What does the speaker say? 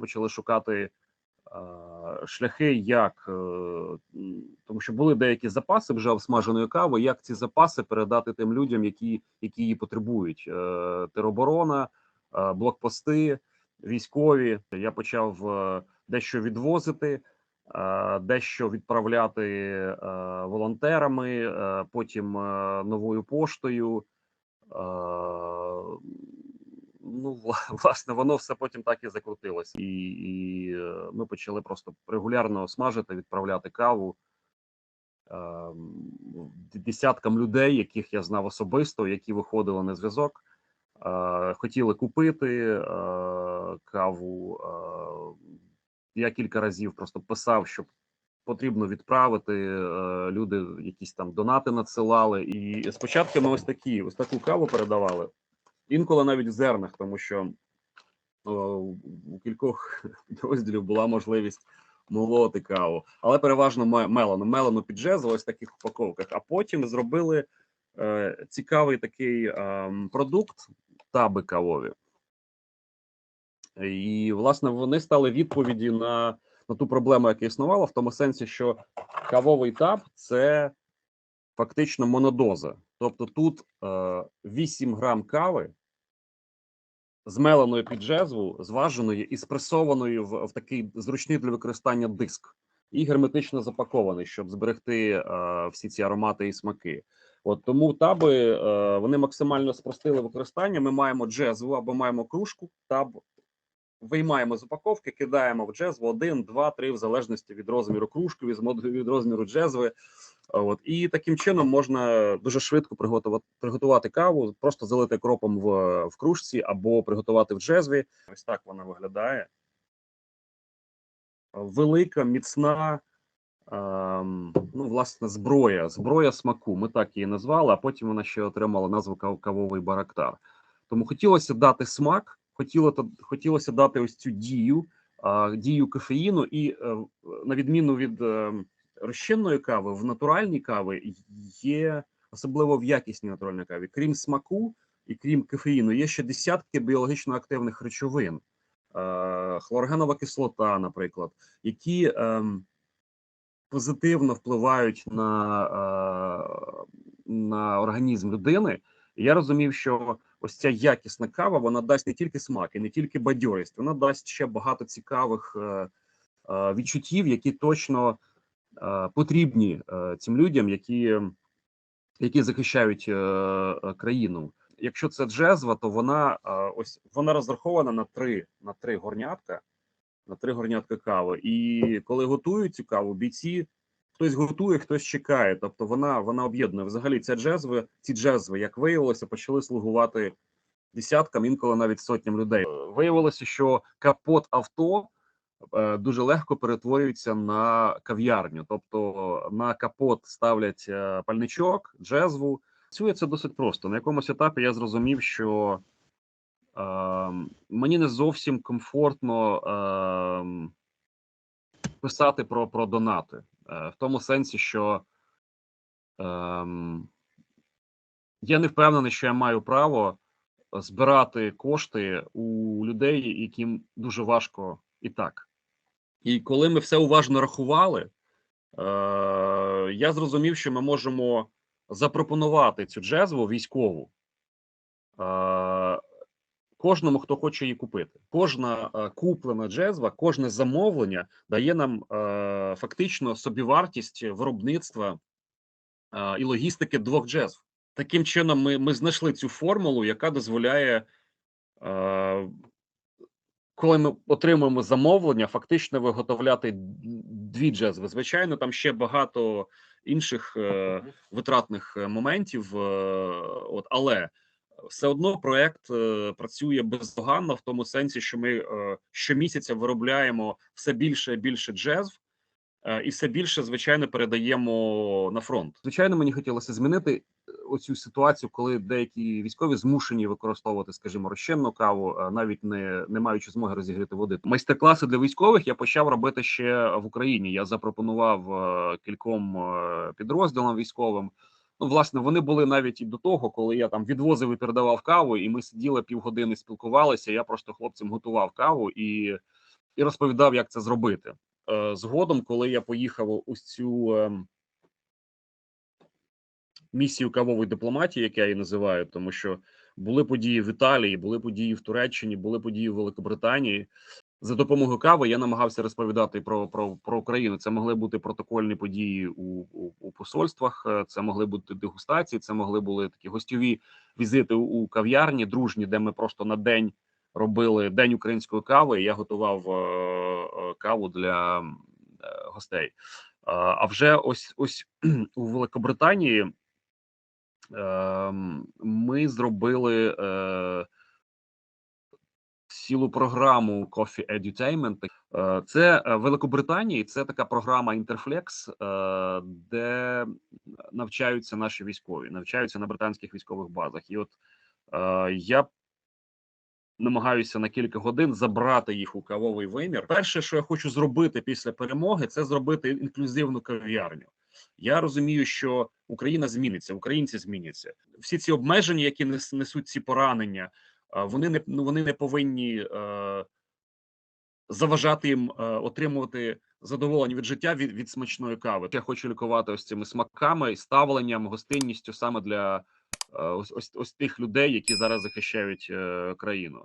почали шукати е, шляхи, як е, тому, що були деякі запаси вже обсмаженої кави. Як ці запаси передати тим людям, які, які її потребують? Е, Тероборона, блокпости, військові. Я почав дещо відвозити. Дещо відправляти волонтерами, потім новою поштою. Е, Ну, власне, воно все потім так і закрутилось, і, і е, ми почали просто регулярно смажити, відправляти каву д- десяткам людей, яких я знав особисто, які виходили на зв'язок, е, хотіли купити е, каву. Е, я кілька разів просто писав, що потрібно відправити. Е, люди якісь там донати надсилали. І спочатку ми ось такі, ось таку каву передавали. Інколи навіть в зернах, тому що о, у кількох розділів була можливість молоти каву, але переважно ме- мелану. Мелану під ось в таких упаковках. А потім зробили е, цікавий такий е, продукт таби кавові. І, власне, вони стали відповіді на, на ту проблему, яка існувала, в тому сенсі, що кавовий таб це фактично монодоза. Тобто тут е, 8 грам кави змеленої під джезву, зваженої і спресованої в, в такий зручний для використання диск, і герметично запакований, щоб зберегти е, всі ці аромати і смаки. От тому таби е, вони максимально спростили використання. Ми маємо джезву або маємо кружку, таб виймаємо з упаковки, кидаємо в джезву один, два, три, в залежності від розміру кружки, від розміру джезви. От і таким чином можна дуже швидко приготувати приготувати каву, просто залити кропом в, в кружці або приготувати в джезві. Ось так вона виглядає. Велика, міцна, ем, ну, власне, зброя, зброя смаку. Ми так її назвали, а потім вона ще отримала назву кавовий барактар. Тому хотілося дати смак, хотіло, хотілося дати ось цю дію, а, дію кофеїну, і е, на відміну від е, розчинної кави, в натуральній кави є, особливо в якісній натуральній каві, крім смаку і крім кофеїну, є ще десятки біологічно активних речовин, е, хлорогенова кислота, наприклад, які ем, позитивно впливають на, е, на організм людини. Я розумів, що ось ця якісна кава вона дасть не тільки смак і не тільки бадьорість, вона дасть ще багато цікавих е, е, відчуттів, які точно потрібні цим людям, які, які захищають е, е, країну. Якщо це джезва, то вона ось вона розрахована на три на три горнятка, на три горнятка кави. І коли готують цю каву, бійці хтось готує, хтось чекає. Тобто вона вона об'єднує. Взагалі, ця джезви, ці джезви, як виявилося, почали слугувати десяткам, інколи навіть сотням людей. Виявилося, що капот авто дуже легко перетворюється на кав'ярню. Тобто на капот ставлять е, пальничок, джезву. Працює це досить просто. На якомусь етапі я зрозумів, що е, мені не зовсім комфортно е, писати про, про донати. Е, в тому сенсі, що е, я не впевнений, що я маю право збирати кошти у людей, яким дуже важко і так. І коли ми все уважно рахували, е, я зрозумів, що ми можемо запропонувати цю джезву військову е, кожному, хто хоче її купити. Кожна е, куплена джезва, кожне замовлення дає нам фактично собівартість виробництва і логістики двох джезв. Таким чином, ми, ми знайшли цю формулу, яка дозволяє, коли ми отримуємо замовлення, фактично виготовляти дві джезви. Звичайно, там ще багато інших е, витратних е, моментів, е, от, але все одно проект е, працює бездоганно в тому сенсі, що ми е, щомісяця виробляємо все більше і більше джезв, е, і все більше, звичайно, передаємо на фронт. Звичайно, мені хотілося змінити оцю ситуацію, коли деякі військові змушені використовувати, скажімо, розчинну каву, е, навіть не, не маючи змоги розігріти води. Майстер-класи для військових я почав робити ще в Україні. Я запропонував е, кільком е, підрозділам військовим. Ну, власне, вони були навіть і до того, коли я там відвозив і передавав каву, і ми сиділи півгодини, спілкувалися. Я просто хлопцям готував каву і і розповідав, як це зробити. Згодом, коли я поїхав у цю ем, місію кавової дипломатії, як я її називаю, тому що були події в Італії, були події в Туреччині, були події в Великобританії. За допомогою кави я намагався розповідати про, про, про Україну. Це могли бути протокольні події у, у, у посольствах, е, це могли бути дегустації, це могли були такі гостьові візити у, у кав'ярні, дружні, де ми просто на день робили день української кави. І я готував е, е, каву для е, гостей. А вже ось ось у Великобританії ми зробили е, цілу програму Coffee Edutainment. Е, Це е, Великобританії. Це така програма Interflex, де навчаються наші військові, навчаються на британських військових базах. І от я намагаюся на кілька годин забрати їх у кавовий вимір. Перше, що я хочу зробити після перемоги, це зробити інклюзивну кав'ярню. Я розумію, що Україна зміниться, українці зміняться. Всі ці обмеження, які нес- несуть ці поранення, вони не ну, вони не повинні е, заважати їм е, отримувати задоволення від життя від, від смачної кави. Я хочу лікувати ось цими смаками, ставленням, гостинністю саме для е, ось, ось ось тих людей, які зараз захищають е, країну.